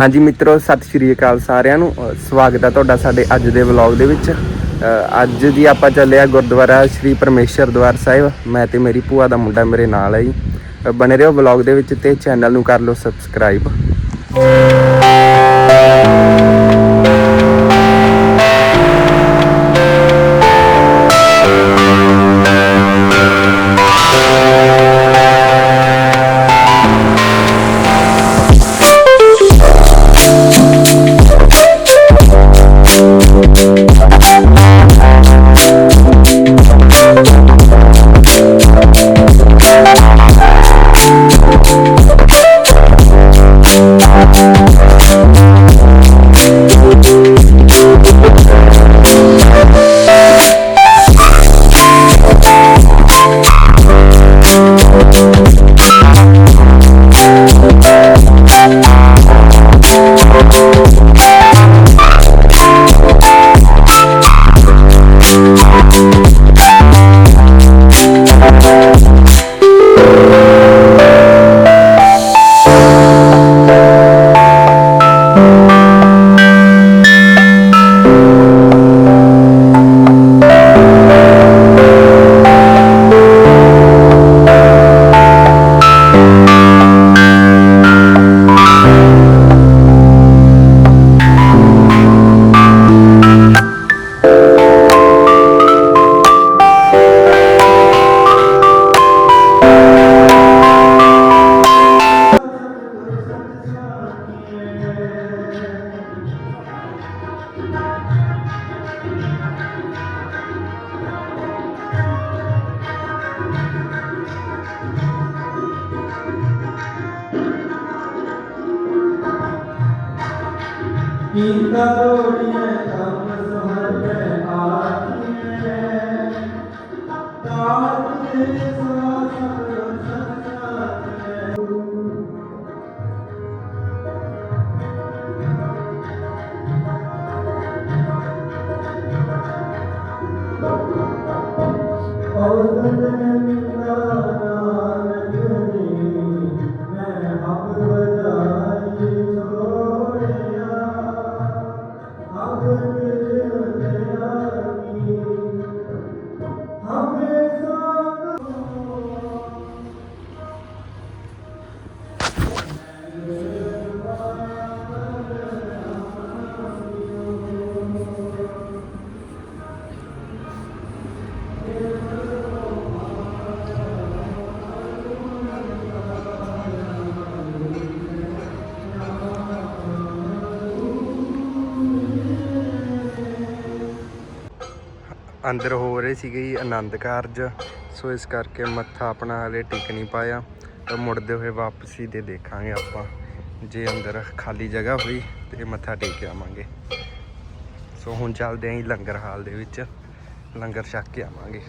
ਹਾਂਜੀ ਮਿੱਤਰੋ ਸਤਿ ਸ਼੍ਰੀ ਅਕਾਲ ਸਾਰਿਆਂ ਨੂੰ। ਸਵਾਗਤ ਹੈ ਤੁਹਾਡਾ ਸਾਡੇ ਅੱਜ ਦੇ ਵਲੌਗ ਦੇ ਵਿੱਚ। ਅੱਜ ਦੀ ਆਪਾਂ ਚੱਲਿਆ ਗੁਰਦੁਆਰਾ ਸ਼੍ਰੀ ਪਰਮੇਸ਼ਰ ਦਵਾਰ ਸਾਹਿਬ। ਮੈਂ ਤੇ ਮੇਰੀ ਭੂਆ ਦਾ ਮੁੰਡਾ ਮੇਰੇ ਨਾਲ ਹੈ ਜੀ। ਅ, ਬਣੇ ਰਹੋ ਵਲੌਗ ਦੇ ਵਿੱਚ ਤੇ ਚੈਨਲ ਨੂੰ ਕਰ ਲਓ ਸਬਸਕ੍ਰਾਈਬ। ਕੀਤਾ ਤੋੜੀਏ ਕੰਮ ਸਹਰ ਮੈਂ ਆਖੀਏ ਤਾਤ ਦੇ ਸਵਾ ਸਭ ਸੰਸਾਰ ਔਰ ਮੇਰਾ ਅੰਦਰ ਹੋ ਰਹੇ ਸੀਗੇ ਜੀ, ਆਨੰਦ ਕਾਰਜ। ਸੋ ਇਸ ਕਰਕੇ ਮੱਥਾ ਆਪਣਾ ਹਲੇ ਟਿਕ ਨਹੀਂ ਪਾਇਆ। ਤਾਂ ਮੁੜਦੇ ਹੋਏ ਵਾਪਸੀ ਦੇ ਦੇਖਾਂਗੇ ਆਪਾਂ। ਜੇ ਅੰਦਰ ਖਾਲੀ ਜਗ੍ਹਾ ਹੋਈ ਤੇ ਮੱਥਾ ਟੇਕ ਕੇ ਆਵਾਂਗੇ। ਸੋ ਹੁਣ ਚੱਲਦੇ ਆਂ ਜੀ ਲੰਗਰ ਹਾਲ ਦੇ ਵਿੱਚ। ਲੰਗਰ ਛੱਕ ਕੇ ਆਵਾਂਗੇ।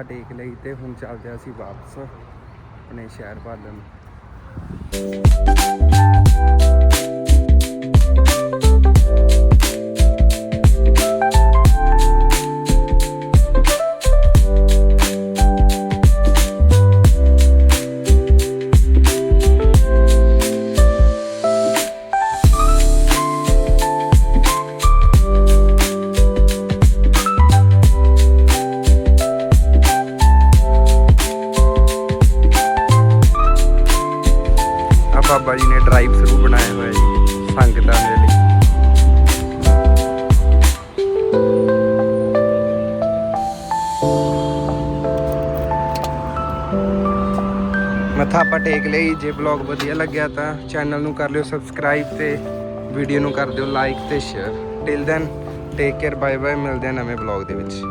ਮੱਥਾ ਟੇਕ ਲਈ ਤੇ ਹੁਣ ਚੱਲਦੇ ਹਾਂ ਅਸੀਂ ਵਾਪਸ ਆਪਣੇ ਸ਼ਹਿਰ ਵੱਲ। ਨੂੰ ਬਾਬਾ ਜੀ ਨੇ ਡਰਾਈਵ ਥਰੂ ਬਣਾਇਆ ਹੋਇਆ ਜੀ, ਸੰਗਤਾਂ ਦੇ ਲਈ। ਮੱਥਾ ਆਪਾਂ ਟੇਕ ਲਈ ਜੇ ਵਲੌਗ ਵਧੀਆ ਲੱਗਿਆ ਤਾਂ ਚੈਨਲ ਨੂੰ ਕਰ ਲਿਓ ਸਬਸਕ੍ਰਾਈਬ ਤੇ ਵੀਡੀਓ ਨੂੰ ਕਰ ਦਿਓ ਲਾਈਕ ਤੇ share till then take care bye bye ਮਿਲਦੇ ਹਾਂ ਨਵੇਂ ਵਲੌਗ ਦੇ ਵਿੱਚ।